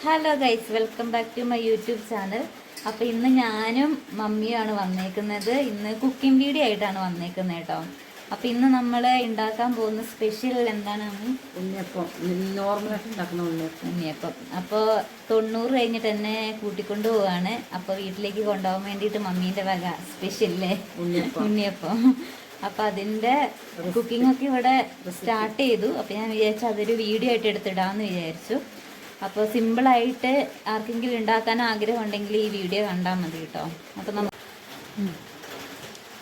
Hello guys welcome back to my YouTube channel അപ്പോൾ ഇന്ന് ഞാനും മമ്മിയുമാണ് വന്നേക്കുന്നത്. ഇന്ന് കുക്കിംഗ് വീഡിയോ ആയിട്ടാണ് വന്നേക്കുന്നത് കേട്ടോ. അപ്പോൾ ഇന്ന് നമ്മൾ ഉണ്ടാക്കാൻ പോകുന്ന സ്പെഷ്യൽ എന്താണ്? മമ്മി ഉണ്ണിയപ്പം നോർമലായിട്ട് ഉണ്ടാക്കുന്ന ഉണ്ണിയപ്പം. ഉണ്ണിയപ്പം. അപ്പോൾ തൊണ്ണൂറ് കഴിഞ്ഞിട്ട് തന്നെ കൂട്ടിക്കൊണ്ടു പോവാണ്. അപ്പോൾ വീട്ടിലേക്ക് കൊണ്ടുപോകാൻ വേണ്ടിയിട്ട് മമ്മീന്റെ വക സ്പെഷ്യലേ ഉണ്ണിയപ്പം. അപ്പം അതിന്റെ കുക്കിംഗ് ഒക്കെ ഇവിടെ സ്റ്റാർട്ട് ചെയ്തു. അപ്പം ഞാൻ വിചാരിച്ചു അതൊരു വീഡിയോ ആയിട്ട് എടുത്തിടാമെന്ന് വിചാരിച്ചു. അപ്പോൾ സിമ്പിളായിട്ട് ആർക്കെങ്കിലും ഉണ്ടാക്കാൻ ആഗ്രഹം ഉണ്ടെങ്കിൽ ഈ വീഡിയോ കണ്ടാൽ മതി കേട്ടോ. അപ്പം നമ്മൾ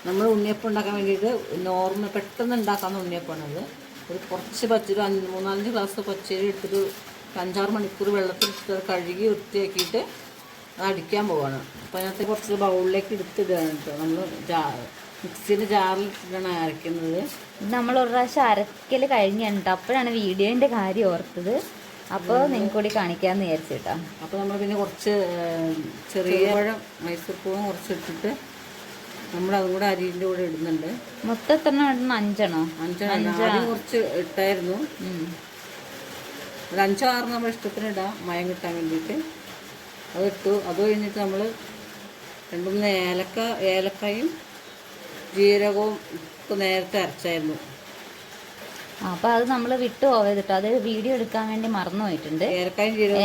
നമ്മൾ ഉണ്ണിയപ്പം ഉണ്ടാക്കാൻ വേണ്ടിയിട്ട് നോർമൽ പെട്ടെന്ന് ഉണ്ടാക്കാവുന്ന ഉണ്ണിയപ്പമാണത് ഒരു കുറച്ച് പച്ചരി അഞ്ച് മൂന്നാലഞ്ച് ഗ്ലാസ് പച്ചരി എടുത്തിട്ട് അഞ്ചാറ് മണിക്കൂർ വെള്ളത്തിലിട്ട് കഴുകി വൃത്തിയാക്കിയിട്ട് അടിക്കാൻ പോവാണ്. അപ്പോൾ അതിനകത്ത് കുറച്ച് ബൗളിലേക്ക് എടുത്തിടുകയാണ് കേട്ടോ. നമ്മൾ ജാ മിക്സിയുടെ ജാറിലിട്ടിട്ടാണ് അരയ്ക്കുന്നത്. നമ്മൾ ഒരു പ്രാവശ്യം അരക്കൽ കഴിഞ്ഞിട്ട് അപ്പോഴാണ് വീഡിയോന്റെ കാര്യം ഓർത്തത്. അപ്പോൾ നിങ്ങൾക്ക് കൂടി കാണിക്കാമെന്ന് വിചാരിച്ചു കേട്ടോ അപ്പോൾ നമ്മൾ പിന്നെ കുറച്ച് ചെറിയ പഴം മൈസൂർ പൂവും കുറച്ച് ഇട്ടിട്ട് നമ്മൾ അതും കൂടെ അരിന്റെ കൂടെ ഇടുന്നുണ്ട്. മൊത്തം എത്ര ഇടുന്ന? അഞ്ചെണ്ണോ? അഞ്ചെണ്ണം കുറച്ച് ഇട്ടായിരുന്നു. ഒരു അഞ്ചോ ആറ് നമ്മൾ ഇഷ്ടത്തിന് ഇടാം. മയം കിട്ടാൻ വേണ്ടിയിട്ട്. അത് ഇട്ടു. അത് കഴിഞ്ഞിട്ട് നമ്മൾ രണ്ട് മൂന്ന് ഏലക്ക ഏലക്കായും ജീരകവും നേരത്തെ അരച്ചായിരുന്നു. അപ്പോൾ അത് നമ്മൾ വിട്ടു പോയത് കേട്ടോ അത് വീഡിയോ എടുക്കാൻ വേണ്ടി മറന്നു പോയിട്ടുണ്ട്.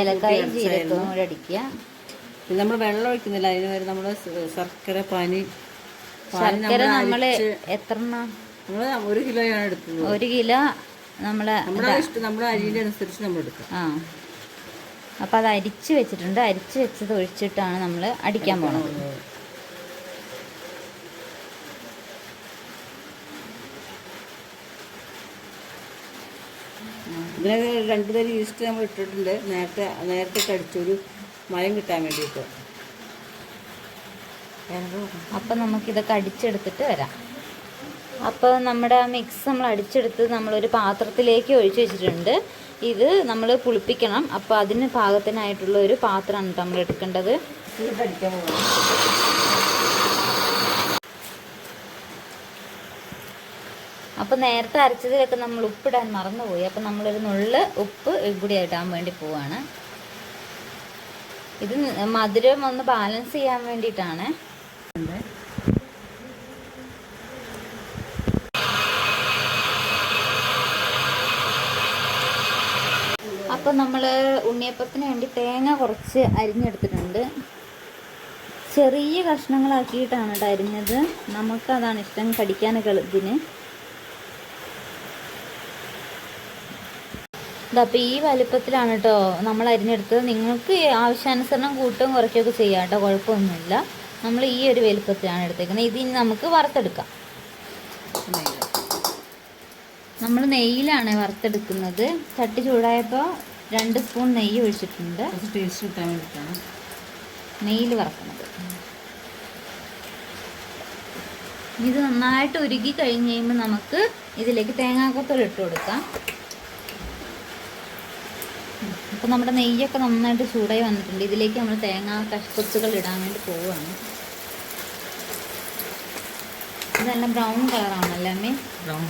ഏലക്കായും ജീരകവും കൂടെ അടിക്കുക. നമ്മൾ വെള്ളം ഒഴിക്കുന്നില്ല. അതിന് വരെ നമ്മൾ ശർക്കര പാനി ശർക്കര നമ്മൾ എത്ര ഒരു കിലോയാണ് എടുക്കുന്നത്. ഒരു കിലോ നമ്മളെ നമ്മുടെ അരിയുടെ അനുസരിച്ച് നമ്മൾ എടുക്കുക ആ. അപ്പോൾ അത് അരിച്ച് വെച്ചിട്ടുണ്ട്. അരിച്ച് വെച്ചത് ഒഴിച്ചിട്ടാണ് നമ്മൾ അടിക്കാൻ പോണത്. ഇതിന് രണ്ട് തരി ഈസ്റ്റ് നമ്മൾ ഇട്ടിട്ടുണ്ട്. നേരത്തെ നേരത്തെ കടിച്ചൊരു മയം കിട്ടാൻ വേണ്ടിയിട്ട്. അപ്പം നമുക്കിതൊക്കെ അടിച്ചെടുത്തിട്ട് വരാം. അപ്പോൾ നമ്മുടെ ആ മിക്സ് നമ്മൾ അടിച്ചെടുത്ത് നമ്മളൊരു പാത്രത്തിലേക്ക് ഒഴിച്ച് വെച്ചിട്ടുണ്ട്. ഇത് നമ്മൾ പുളിപ്പിക്കണം. അപ്പോൾ അതിന് പാകത്തിനായിട്ടുള്ള ഒരു പാത്രമാണ് നമ്മൾ എടുക്കേണ്ടത് ഇത് അടിക്കാൻ പോകണം അപ്പോൾ നേരത്തെ അരച്ചതിലൊക്കെ നമ്മൾ ഉപ്പിടാൻ മറന്നുപോയി. അപ്പോൾ നമ്മളൊരു നുള്ള് ഉപ്പ് കൂടി ഇടാൻ വേണ്ടി പോവാണ്. ഇത് മധുരം ഒന്ന് ബാലൻസ് ചെയ്യാൻ വേണ്ടിയിട്ടാണ്. അപ്പോൾ നമ്മൾ ഉണ്ണിയപ്പത്തിന് വേണ്ടി തേങ്ങ കുറച്ച് അരിഞ്ഞെടുത്തിട്ടുണ്ട്. ചെറിയ കഷ്ണങ്ങളാക്കിയിട്ടാണ് കേട്ടോ അരിഞ്ഞത്. നമുക്കതാണ് ഇഷ്ടം കടിക്കാനൊക്കെ ഇതിന്. അപ്പോൾ ഈ വലിപ്പത്തിലാണ് കേട്ടോ നമ്മൾ അരിഞ്ഞെടുത്തത്. നിങ്ങൾക്ക് ആവശ്യാനുസരണം കൂട്ടും കുറയ്ക്കുകയൊക്കെ ചെയ്യാം കേട്ടോ കുഴപ്പമൊന്നുമില്ല. നമ്മൾ ഈ ഒരു വലിപ്പത്തിലാണ് എടുത്തേക്കുന്നത്. ഇത് ഇനി നമുക്ക് വറുത്തെടുക്കാം. നമ്മൾ നെയ്യിലാണ് വറുത്തെടുക്കുന്നത്. ചട്ടി ചൂടായപ്പോൾ രണ്ട് സ്പൂൺ നെയ്യ് ഒഴിച്ചിട്ടുണ്ട്. ടേസ്റ്റ് കിട്ടാൻ വേണ്ടിയിട്ടാണ്. നെയ്യിൽ വറക്കുന്നത്. ഇത് നന്നായിട്ട് ഉരുകി കഴിഞ്ഞ് കഴിയുമ്പോൾ നമുക്ക് ഇതിലേക്ക് തേങ്ങാക്കൊത്തൽ ഇട്ട് കൊടുക്കാം. അപ്പോൾ നമ്മുടെ നെയ്യൊക്കെ നന്നായിട്ട് ചൂടായി വന്നിട്ടുണ്ട്. ഇതിലേക്ക് നമ്മൾ തേങ്ങ കഷ്കൊത്തുകൾ ഇടാൻ വേണ്ടി പോവുകയാണ്. ഇതെല്ലാം ബ്രൗൺ കളറാണല്ലേ അമ്മേ? ബ്രൗൺ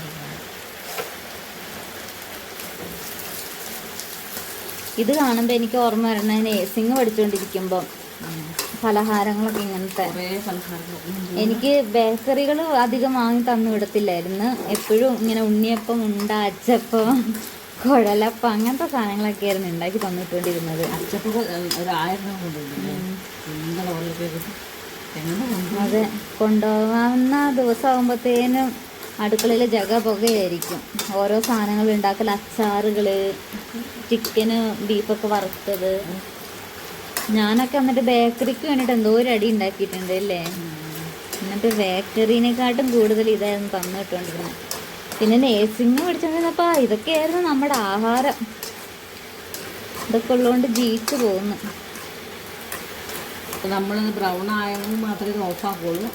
ഇത് കാണുമ്പോൾ എനിക്ക് ഓർമ്മ വരണ നേഴ്സിംഗ് പഠിച്ചുകൊണ്ടിരിക്കുമ്പോൾ പലഹാരങ്ങളൊക്കെ ഇങ്ങനത്തെ. എനിക്ക് ബേക്കറികൾ അധികം വാങ്ങി തന്നു വിടത്തില്ലായിരുന്നു. എപ്പോഴും ഇങ്ങനെ ഉണ്ണിയപ്പം ഉണ്ട അച്ചപ്പം കുഴലപ്പം അങ്ങനത്തെ സാധനങ്ങളൊക്കെ ആയിരുന്നു ഉണ്ടാക്കി തന്നിട്ടുകൊണ്ടിരുന്നത്. അതെ. കൊണ്ടുപോകാവുന്ന ദിവസമാകുമ്പോഴത്തേനും അടുക്കളയിൽ ജഗ പുകയായിരിക്കും. ഓരോ സാധനങ്ങൾ ഉണ്ടാക്കൽ അച്ചാറുകൾ ചിക്കന് ബീഫൊക്കെ വറുത്തത്. ഞാനൊക്കെ എന്നിട്ട് ബേക്കറിക്ക് വേണ്ടിയിട്ട് എന്തോ ഒരു അടി ഉണ്ടാക്കിയിട്ടുണ്ട് അല്ലേ? എന്നിട്ട് ബേക്കറിനെക്കാട്ടും കൂടുതൽ ഇതായിരുന്നു തന്നിട്ടുകൊണ്ടിരുന്നത്. പിന്നെ നേഴ്സിംഗ് പഠിച്ചുകൊണ്ടിരുന്നപ്പോൾ ഇതൊക്കെയായിരുന്നു നമ്മുടെ ആഹാരം. ഇതൊക്കെ ഉള്ളതുകൊണ്ട് ജീവിച്ചു പോകുന്നു. അപ്പോൾ ബ്രൗൺ ആയെങ്കിൽ മാത്രമേ ഇത് ഓഫാക്കുള്ളൂ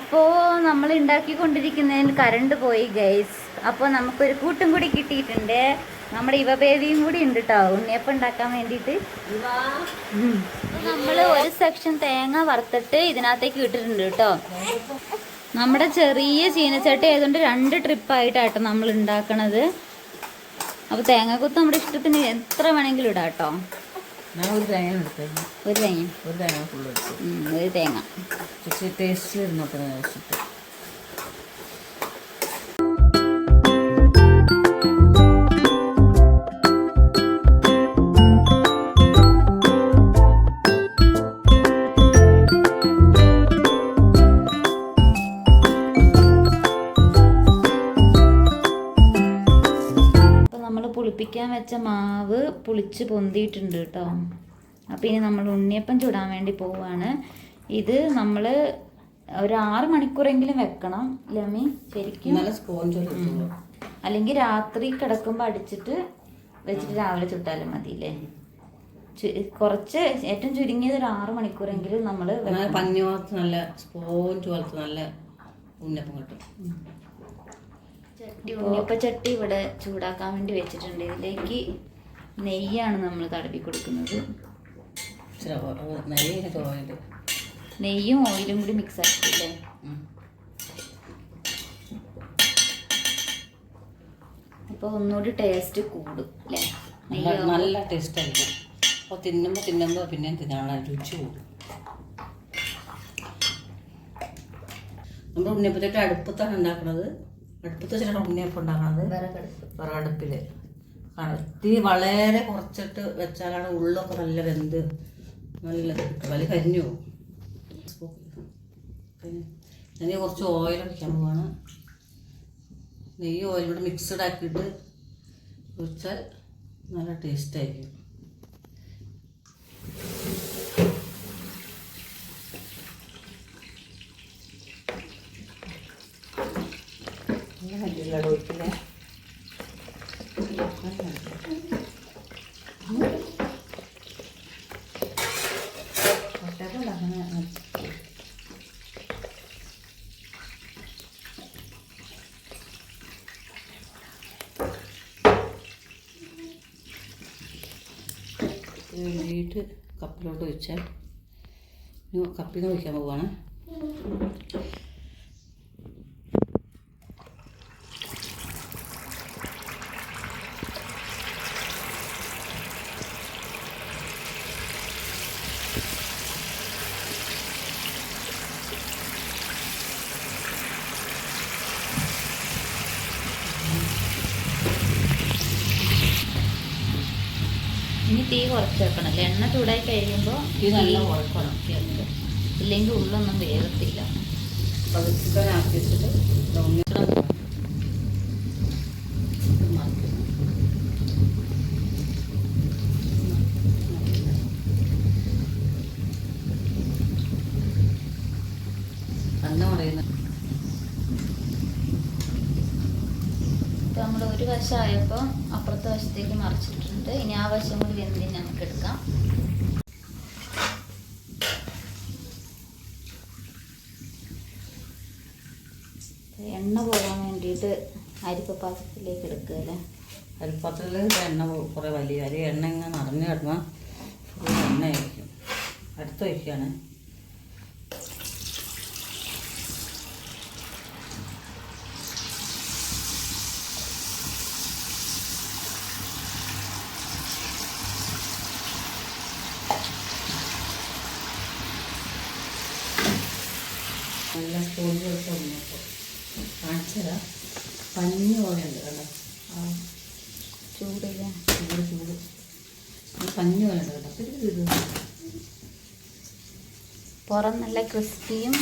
അപ്പോൾ നമ്മൾ ഉണ്ടാക്കിക്കൊണ്ടിരിക്കുന്നതിന് കറണ്ട് പോയി ഗൈസ് അപ്പോൾ നമുക്കൊരു കൂട്ടും കൂടി കിട്ടിയിട്ടുണ്ട്. നമ്മുടെ ഇവ ബേബിയും കൂടി ഉണ്ട് കേട്ടോ ഉണ്ണിയപ്പം ഉണ്ടാക്കാൻ വേണ്ടിയിട്ട്. നമ്മൾ ഒരു സെക്ഷൻ തേങ്ങ വറുത്തിട്ട് ഇതിനകത്തേക്ക് ഇട്ടിട്ടുണ്ട് കേട്ടോ നമ്മുടെ ചെറിയ ചീനച്ചട്ടി ആയതുകൊണ്ട് രണ്ട് ട്രിപ്പായിട്ടാട്ടോ നമ്മൾ ഉണ്ടാക്കണത്. അപ്പോൾ തേങ്ങക്കുത്ത് നമ്മുടെ ഇഷ്ടത്തിന് എത്ര വേണമെങ്കിലും ഇടാം കേട്ടോ ഞാൻ ഒരു തേങ്ങ ഒരു തേങ്ങ. ഒരു തേങ്ങ ഒരു തേങ്ങ. ടേസ്റ്റ് പുളിപ്പിക്കാൻ വെച്ച മാവ് പുളിച്ച് പൊന്തിയിട്ടുണ്ട് കേട്ടോ. അപ്പോൾ ഇനി നമ്മൾ ഉണ്ണിയപ്പം ചുടാൻ വേണ്ടി പോവുകയാണ് ഇത് നമ്മൾ ഒരു ആറ് മണിക്കൂറെങ്കിലും വെക്കണം ലമി ശരിക്കും? അല്ലെങ്കിൽ രാത്രി കിടക്കുമ്പോൾ അടിച്ചിട്ട് വെച്ചിട്ട് രാവിലെ ചുട്ടാലും മതി അല്ലേ? കുറച്ച് ഏറ്റവും ചുരുങ്ങിയത് ഒരു ആറ് മണിക്കൂറെങ്കിലും നമ്മൾ അങ്ങനെ പഞ്ഞി പോലത്തെ നല്ല സ്പോഞ്ച് പോലത്തെ നല്ല ഉണ്ണിയപ്പം കിട്ടും. ചട്ടി ഉണ്ണിയപ്പ ചട്ടി ഇവിടെ ചൂടാക്കാൻ വേണ്ടി വെച്ചിട്ടുണ്ട്. ഇതിലേക്ക് നെയ്യാണ് നമ്മൾ തടവി കൊടുക്കുന്നത്. നെയ്യ് ഓയിലും കൂടി മിക്സ് ആക്കിയില്ലേ അപ്പോൾ ഒന്നുകൂടി ടേസ്റ്റ് കൂടും അല്ലേ? നല്ല ടേസ്റ്റ് ആയിരിക്കും. അപ്പോൾ തിന്നുമ്പോൾ തിന്നുമ്പോൾ പിന്നെ തിന്നാൻ രുചി കൂടും. നമ്മൾ ഉണ്ണിയപ്പത്തേക്ക് അടുപ്പത്താണ് ഉണ്ടാക്കുന്നത് അടുപ്പത്ത് വെച്ചിട്ടാണ് ഉണ്ണിയപ്പം വിറകടുപ്പ്. വിറകടുപ്പിൽ തീ വളരെ കുറച്ചിട്ട് വെച്ചാലാണ് ഉള്ളൊക്കെ നല്ല വെന്ത് നല്ല വലിയ കരിഞ്ഞു ഞാൻ കുറച്ച് ഓയിൽ ഒഴിക്കാൻ പോവാണ്. നെയ്യ് ഓയിൽ കൂടെ മിക്സഡ് ആക്കിയിട്ട് ഒഴിച്ചാൽ നല്ല ടേസ്റ്റ് ഒഴിക്കില്ലേ വേണ്ടിയിട്ട് കപ്പിലോട്ട് വെച്ചാൽ കപ്പിൽ നിന്ന് ഒഴിക്കാൻ തീ കുറച്ച് വെക്കണം. അല്ലേ? എണ്ണ ചൂടായി കഴിയുമ്പോൾ തീ നല്ല ഉറക്കണം. ഇല്ലെങ്കിൽ ഉള്ളൊന്നും വേഗത്തില്ല പതുക്കെ ആക്കി ഇപ്പം നമ്മൾ ഒരു വശം ആയപ്പോൾ അപ്പുറത്തെ വശത്തേക്ക് മറിച്ചിട്ടുണ്ട്. ഇനി ആ വശം കൂടി വെന്തിന് നമുക്ക് എടുക്കാം. എണ്ണ പോകാൻ വേണ്ടിയിട്ട് എടുക്കുക അല്ലേ? അരിപ്പാത്രത്തിൽ എണ്ണ കുറേ വലിയ അരി എണ്ണ ഇങ്ങനെ നിറഞ്ഞു കിടന്നാൽ ഫുൾ എണ്ണയായിരിക്കും. അടുത്ത് വയ്ക്കുകയാണ് നല്ല സ്പോഞ്ച് വെച്ച് ഉണ്ണിയപ്പം കാണിച്ചതാ പഞ്ഞി പോലെ ഉണ്ട് കണ്ടോ ആ ചൂടില്ല? ചൂട് ചൂട്. പഞ്ഞ പോലെ ഉണ്ട് കേട്ടോ ഇത് ഇത് പുറം നല്ല ക്രിസ്പിയും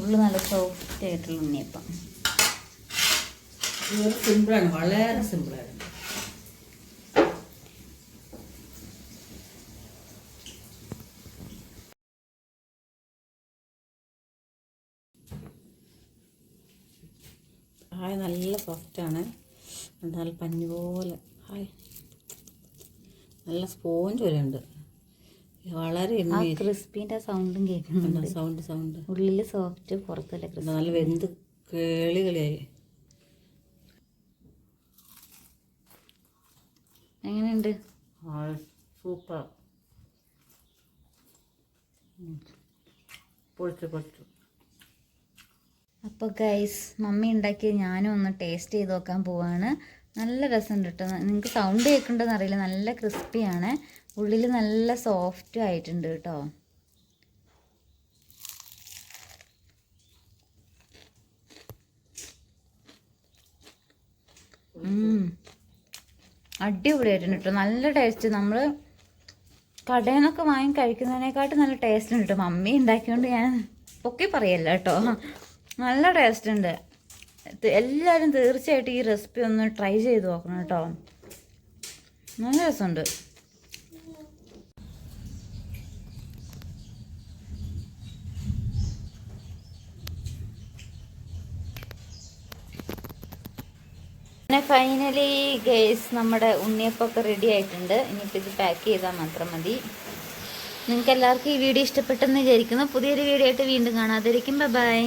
ഉള്ളു നല്ല സോഫ്റ്റ് ആയിട്ടുള്ള ഉണ്ണിയപ്പം. ഇത് സിമ്പിളാണ് വളരെ സിമ്പിളാണ് ഹായ് നല്ല സോഫ്റ്റാണ് നല്ല പഞ്ഞി പോലെ ഹായ്. നല്ല സ്പോഞ്ച് പോലെ ഉണ്ട് വളരെ ക്രിസ്പിന്റെ ക്രിസ്പിന്റെ സൗണ്ടും കേൾക്കുന്നുണ്ട്. Sound sound. ഉള്ളിൽ സോഫ്റ്റ് പുറത്തല്ല ക്രിസ്പി. നല്ല വെന്ത് കേളി കളിയായി. എങ്ങനെയുണ്ട്? സൂപ്പർ. പൊളിച്ചു പൊളിച്ചു. അപ്പോൾ ഗൈസ് മമ്മി ഉണ്ടാക്കിയത് ഞാനും ഒന്ന് ടേസ്റ്റ് ചെയ്ത് നോക്കാൻ പോവാണ്. നല്ല രസമുണ്ട് കേട്ടോ നിങ്ങൾക്ക് സൗണ്ട് കേൾക്കേണ്ടതെന്ന് അറിയില്ല. നല്ല ക്രിസ്പിയാണ് ഉള്ളിൽ നല്ല സോഫ്റ്റ് ആയിട്ടുണ്ട് കേട്ടോ. അടിപൊളിയായിട്ടുണ്ട് കേട്ടോ നല്ല ടേസ്റ്റ് നമ്മൾ കടയിൽ നിന്നൊക്കെ വാങ്ങി കഴിക്കുന്നതിനെക്കാട്ടും നല്ല ടേസ്റ്റ് ഉണ്ട് കേട്ടോ മമ്മി ഉണ്ടാക്കിയോണ്ട് ഞാൻ പൊക്കി പറയല്ല കേട്ടോ നല്ല ടേസ്റ്റ് ഉണ്ട്. എല്ലാവരും തീർച്ചയായിട്ടും ഈ റെസിപ്പി ഒന്ന് ട്രൈ ചെയ്ത് നോക്കണം കേട്ടോ. നല്ല രസമുണ്ട്. പിന്നെ ഫൈനലി ഗേസ് നമ്മുടെ ഉണ്ണിയപ്പമൊക്കെ റെഡി ആയിട്ടുണ്ട്. ഇനിയിപ്പോൾ ഇത് പാക്ക് ചെയ്താൽ മാത്രം മതി. നിങ്ങൾക്ക് എല്ലാവർക്കും ഈ വീഡിയോ ഇഷ്ടപ്പെട്ടെന്ന് വിചാരിക്കുന്നു. പുതിയൊരു വീഡിയോ ആയിട്ട് വീണ്ടും കാണാതിരിക്കും. ബൈ